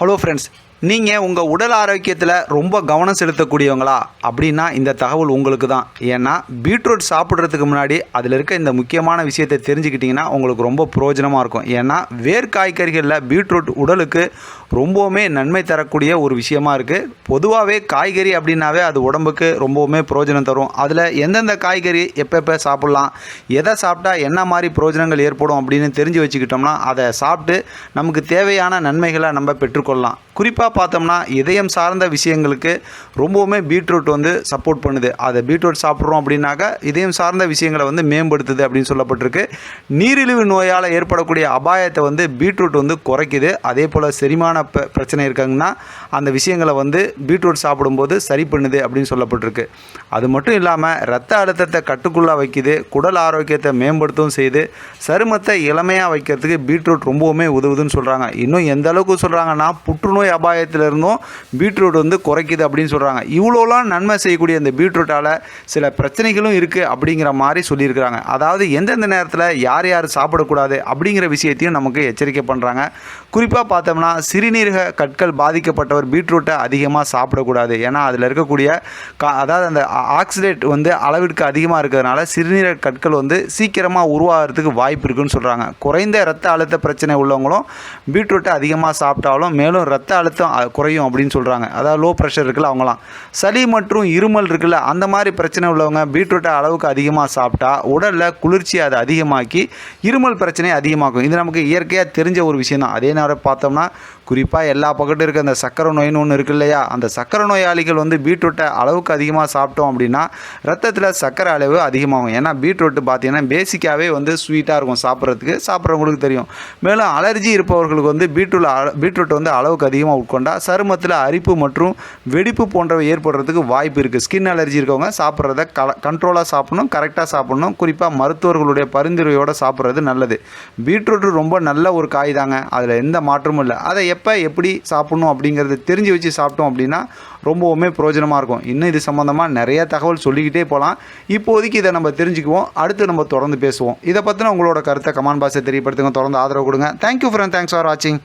Hello friends நீங்கள் உங்கள் உடல் ஆரோக்கியத்தில் ரொம்ப கவனம் செலுத்தக்கூடியவங்களா? அப்படின்னா இந்த தகவல் உங்களுக்கு தான். ஏன்னா பீட்ரூட் சாப்பிட்றதுக்கு முன்னாடி அதில் இருக்க இந்த முக்கியமான விஷயத்தை தெரிஞ்சுக்கிட்டிங்கன்னா உங்களுக்கு ரொம்ப பிரயோஜனமாக இருக்கும். ஏன்னா வேர் காய்கறிகளில் பீட்ரூட் உடலுக்கு ரொம்பவுமே நன்மை தரக்கூடிய ஒரு விஷயமா இருக்குது பொதுவாகவே காய்கறி அப்படின்னாவே அது உடம்புக்கு ரொம்பவுமே பிரயோஜனம் தரும். அதில் எந்தெந்த காய்கறி எப்பப்போ சாப்பிட்லாம் எதை சாப்பிட்டா என்ன மாதிரி பிரயோஜனங்கள் ஏற்படும் அப்படின்னு தெரிஞ்சு வச்சுக்கிட்டோம்னா அதை சாப்பிட்டு நமக்கு தேவையான நன்மைகளை நம்ம பெற்றுக்கொள்ளலாம். குறிப்பாக பார்த்தோம்னா இதயம் சார்ந்த விஷயங்களுக்கு ரொம்பவுமே பீட்ரூட் வந்து சப்போர்ட் பண்ணுது. அதை பீட்ரூட் சாப்பிட்றோம் அப்படின்னாக்கா இதயம் சார்ந்த விஷயங்களை வந்து மேம்படுத்துது அப்படின்னு சொல்லப்பட்டிருக்கு. நீரிழிவு நோயால் ஏற்படக்கூடிய அபாயத்தை வந்து பீட்ரூட் வந்து குறைக்குது. அதே போல் செரிமான இப்போ பிரச்சனை இருக்காங்கன்னா அந்த விஷயங்களை வந்து பீட்ரூட் சாப்பிடும்போது சரி பண்ணுது அப்படின்னு சொல்லப்பட்டிருக்கு. அது மட்டும் இல்லாமல் ரத்த அழுத்தத்தை கட்டுக்குள்ளாக வைக்குது குடல் ஆரோக்கியத்தை மேம்படுத்தவும் செய்து சருமத்தை இளமையாக வைக்கிறதுக்கு பீட்ரூட் ரொம்பவுமே உதவுதுன்னு சொல்கிறாங்க இன்னும் எந்த அளவுக்கு சொல்கிறாங்கன்னா புற்றுநோய் அபாயத்திலிருந்தும் பீட்ரூட் வந்து குறைக்குது அப்படின்னு சொல்கிறாங்க இவ்வளோலாம் நன்மை செய்யக்கூடிய இந்த பீட்ரூட்டால் சில பிரச்சனைகளும் இருக்குது அப்படிங்கிற மாதிரி சொல்லியிருக்கிறாங்க. அதாவது எந்தெந்த நேரத்தில் யார் யார் சாப்பிடக்கூடாது அப்படிங்கிற விஷயத்தையும் நமக்கு எச்சரிக்கை பண்ணுறாங்க குறிப்பாக பார்த்தோம்னா சிறு சிறுநீரக கற்கள் பாதிக்கப்பட்டவர் பீட்ரூட்டை அதிகமாக சாப்பிடக்கூடாது. ஏன்னா அதில் இருக்கக்கூடிய கா அதாவது அந்த ஆக்சிடேட் வந்து அளவிற்கு அதிகமாக இருக்கிறதுனால சிறுநீரக கற்கள் வந்து சீக்கிரமாக உருவாகிறதுக்கு வாய்ப்பு இருக்குன்னு சொல்கிறாங்க குறைந்த இரத்த அழுத்த பிரச்சனை உள்ளவங்களும் பீட்ரூட்டை அதிகமாக சாப்பிட்டாலும் மேலும் ரத்த அழுத்தம் குறையும் அப்படின்னு சொல்கிறாங்க அதாவது லோ ப்ரெஷர் இருக்குல்ல அவங்களாம் சளி மற்றும் இருமல் இருக்குல்ல அந்த மாதிரி பிரச்சனை உள்ளவங்க பீட்ரூட்டை அளவுக்கு அதிகமாக சாப்பிட்டா உடலில் குளிர்ச்சியை அதை அதிகமாக்கி இருமல் பிரச்சனையை அதிகமாக்கும். இது நமக்கு இயற்கையாக தெரிஞ்ச ஒரு விஷயம் தான் அதே நேரம் பார்த்தோம்னா குறிப்பாக எல்லா பக்கத்தும் இருக்க அந்த சக்கரை நோயின்னு ஒன்று இருக்கு இல்லையா? அந்த சக்கரை நோயாளிகள் வந்து பீட்ரூட்டை அளவுக்கு அதிகமாக சாப்பிட்டோம் அப்படின்னா ரத்தத்தில் சக்கரை அளவு அதிகமாகும். ஏன்னா பீட்ரூட் பார்த்தீங்கன்னா பேசிக்காகவே வந்து ஸ்வீட்டாக இருக்கும் சாப்பிட்றதுக்கு சாப்பிட்றவங்களுக்கு தெரியும். மேலும் அலர்ஜி இருப்பவர்களுக்கு வந்து பீட்ரூட் பீட்ரூட் வந்து அளவுக்கு அதிகமாக உட்கொண்டா சருமத்தில் அரிப்பு மற்றும் வெடிப்பு போன்றவை ஏற்படுறதுக்கு வாய்ப்பு இருக்குது ஸ்கின் அலர்ஜி இருக்கவங்க சாப்பிட்றத கல கண்ட்ரோலாக சாப்பிடணும் கரெக்டாக சாப்பிடணும். குறிப்பாக மருத்துவர்களுடைய பரிந்துரையோடு சாப்பிட்றது நல்லது. பீட்ரூட் ரொம்ப நல்ல ஒரு காய் தாங்க. அதில் எந்த மாற்றமும் இல்லை. அதை எப்போ எப்படி சாப்பிடணும் அப்படிங்கிறத தெரிஞ்சு வச்சு சாப்பிட்டோம் அப்படின்னா ரொம்பவுமே பிரயோஜனமாக இருக்கும். இன்னும் இது சம்மந்தமாக நிறைய தகவல் சொல்லிக்கிட்டே போகலாம் இப்போதைக்கு இதை நம்ம தெரிஞ்சுக்குவோம். அடுத்து நம்ம தொடர்ந்து பேசுவோம். இதை பற்றின உங்களோட கருத்தை கமான் பாஸை தெரியப்படுத்துங்க. தொடர்ந்து ஆதரவு கொடுங்க. தேங்க்யூ ஃப்ரெண்ட் தேங்க்ஸ் ஃபார் வாட்சிங்